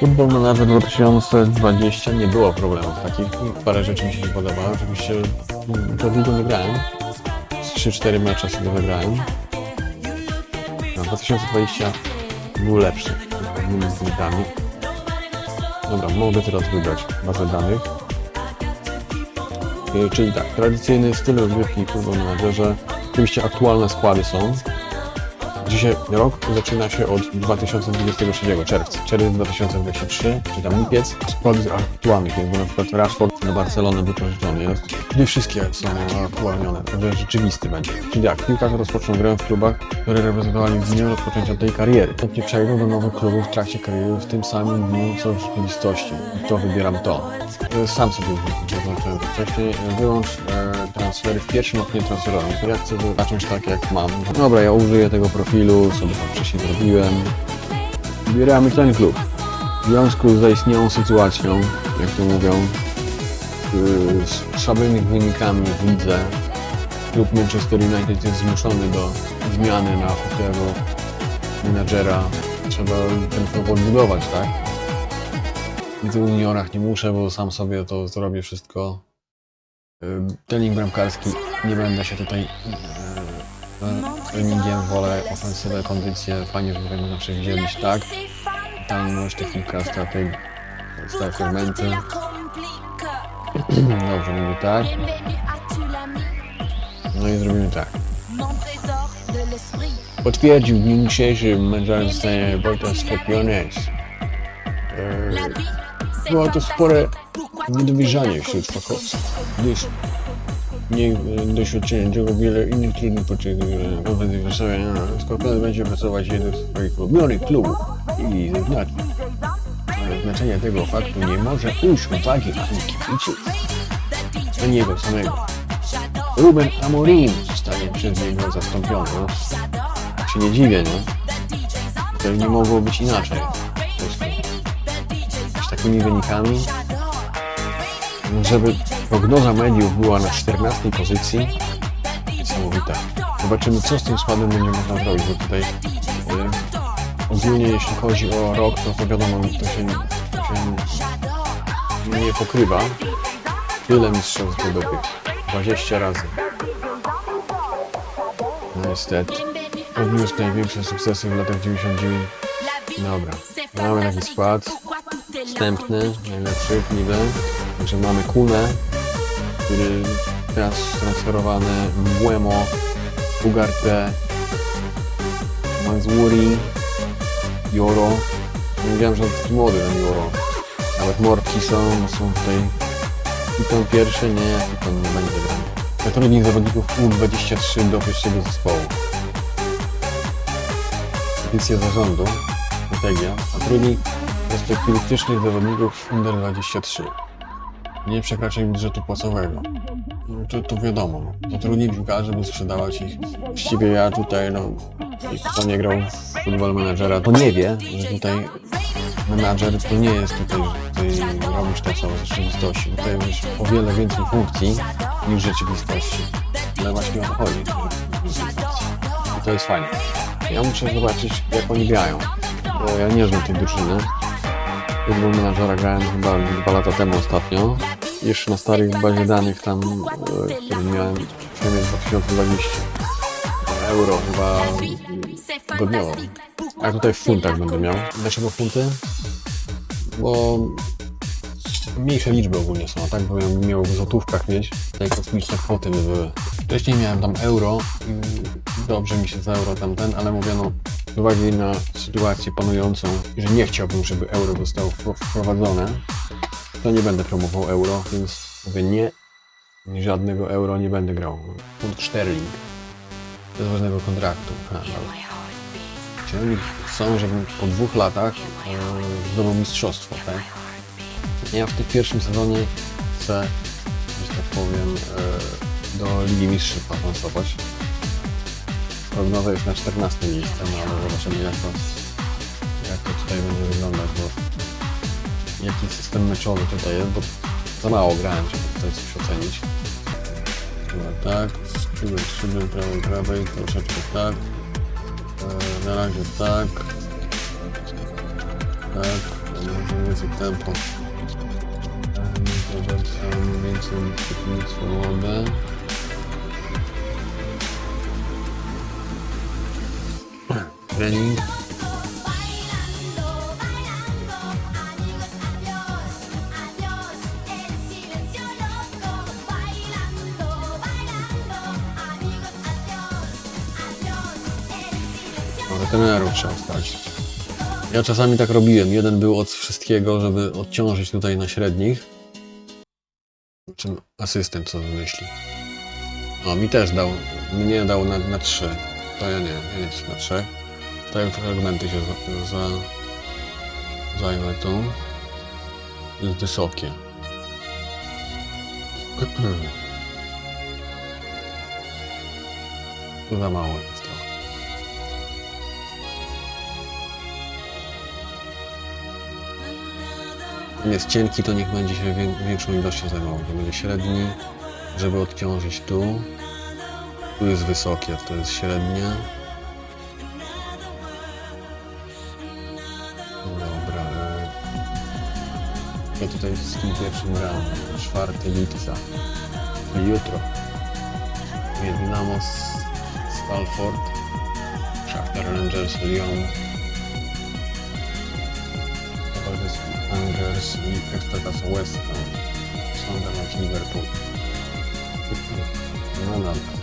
Football Manager 2020 nie było problemów takich. Parę rzeczy mi się nie podoba. Oczywiście mm, to długo nie grałem. Z 3-4 mecze sobie wygrałem. No, 2020 był lepszy innymi względami. Dobra, mogę teraz wybrać bazę danych. Yy, Czyli tak, tradycyjny styl rozgrywki w Football Managerze. Oczywiście aktualne składy są. Dzisiaj rok zaczyna się od 2023 czerwca. Czerwiec 2023, czy tam lipiec. Składy aktualnych bo na przykład Rashford do Barcelony wypożyczony jest. Nie wszystkie są aktualnione, także rzeczywisty będzie. Czyli jak piłkarze rozpoczną grę w klubach, które reprezentowali w dniu rozpoczęcia tej kariery. Następnie przejdą do nowych klubów w trakcie kariery w tym samym dniu, co w rzeczywistości. I to wybieram to. Sam sobie zaznaczyłem to wcześniej. Wyłącz e, transfery w pierwszym oknie transferowym. To ja chcę zacząć tak jak mam. Dobra, ja użyję tego profilu, sobie tam wcześniej zrobiłem. Wybieramy ten klub. W związku z zaistniałą sytuacją, jak to mówią, yy, z słabymi wynikami w lidze, klub Manchester United jest zmuszony do zmiany na tego menadżera. Trzeba ten klub odbudować, tak? W juniorach nie muszę, bo sam sobie to zrobię wszystko. Yy, Trening bramkarski, nie będę się tutaj yy, yy, treningiem, wolę ofensywę, kondycję, fajnie, że tutaj można przewidzieć, tak? Tam masz technika, strateg, stałe fragmenty. Dobrze, mówię tak. No i zrobimy tak. Potwierdził w dniu dzisiejszym menadżer zostanie Wojtek Sklepiones. Było to spore niedowierzanie wśród fachowców, gdyż nie doświadczenie czego wiele innych trudnych podczas konferencji prasowej Skorpion będzie pracować jeden z swoich ulubionych klubów i zaznaczyć. Ale znaczenie tego faktu nie może ujść uwagi ani kibiców, ani jego samego. Ruben Amorim zostanie przez niego zastąpiony. No, się nie dziwię, nie? To nie mogło być inaczej. Takimi wynikami, żeby prognoza mediów była na 14 pozycji, niesamowita. Zobaczymy, co z tym składem będzie można zrobić, bo tutaj e, ogólnie jeśli chodzi o rok, to, to wiadomo, to się, to się nie pokrywa. Tyle mistrzostw zdobytych. 20 razy. No niestety. Odniósł największe sukcesy w latach 99. Dobra. Mamy taki skład. Wstępny, najlepszy niby. Także mamy Kunę, który teraz transferowany, Mbuemo, Ugarte, Manzuri, Joro. Wiedziałem, że taki młody ten Joro. Nawet Morki są, są tutaj Piton pierwszy, nie, Piton nie będzie grał. Zatrudnij zawodników U23 do wyższego zespołu. Petycja zarządu, strategia. Zatrudnij perspektywistycznych zawodników Under 23. Nie przekraczaj budżetu płacowego. No, to, to wiadomo. Zatrudnij piłkarzy, by sprzedawać ich. Właściwie ja tutaj, no, kto nie grał w Football Managera, to nie wie, że tutaj menadżer to nie jest tutaj, że ty robisz to, co w rzeczywistości. Tutaj masz o wiele więcej funkcji niż w rzeczywistości. Ale właśnie o to chodzi. I to jest fajne. Ja muszę zobaczyć, jak oni grają. Bo ja nie znam tej drużyny. Football Managera grałem chyba dwa lata temu ostatnio. Jeszcze na starych bazie danych tam, e, który miałem przynajmniej 2020 euro chyba godniowo. A tutaj w funtach będę miał. Dlaczego funty? Bo mniejsze liczby ogólnie są, tak bo ja bym miał w złotówkach mieć, tutaj kosmiczne kwoty by były. Wcześniej miałem tam euro i dobrze mi się za euro tamten, ale mówię no, z uwagi na sytuację panującą, że nie chciałbym, żeby euro zostało wpro- wprowadzone, to nie będę promował euro, więc mówię nie, żadnego euro nie będę grał. Funt sterling. Bez ważnego kontraktu. Ha. Czy oni chcą, żebym po dwóch latach e, zdobył mistrzostwo, tak? Ja w tym pierwszym sezonie chcę, że tak powiem, e, do Ligi Mistrzów awansować. Prognoza jest na 14 miejsce, no ale zobaczymy jak to, jak to tutaj będzie wyglądać, bo jaki system meczowy tutaj jest, bo za mało grałem, żeby tutaj coś ocenić. Dobra, tak, skrzydłem, skrzydłem, prawej, prawej, troszeczkę tak. E, na razie tak. Tak. może więcej tempo. Em, Zobacz, em, więcej dyscypliny swobody. Silencio Może trenerów trzeba stać. Ja czasami tak robiłem. Jeden był od wszystkiego, żeby odciążyć tutaj na średnich. Czym asystent co wymyśli. O, mi też dał. Mnie dał na, na 3. To ja nie, ja nie chcę na 3. To ja fragmenty się za, za, zajmę tu. Jest wysokie. Za mało jest. On jest cienki, to niech będzie się wię- większą ilością zajmował. To będzie średni, żeby odciążyć tu. Tu jest wysokie, to jest średnie. Ja tutaj tym pierwszym gram. Czwarty Litza. Jutro. Dynamo z Stalford. Shakhtar Rangers Lyon. Towarzys Angers i Ekstraklasa West Ham. Sunderland Liverpool. Dobra.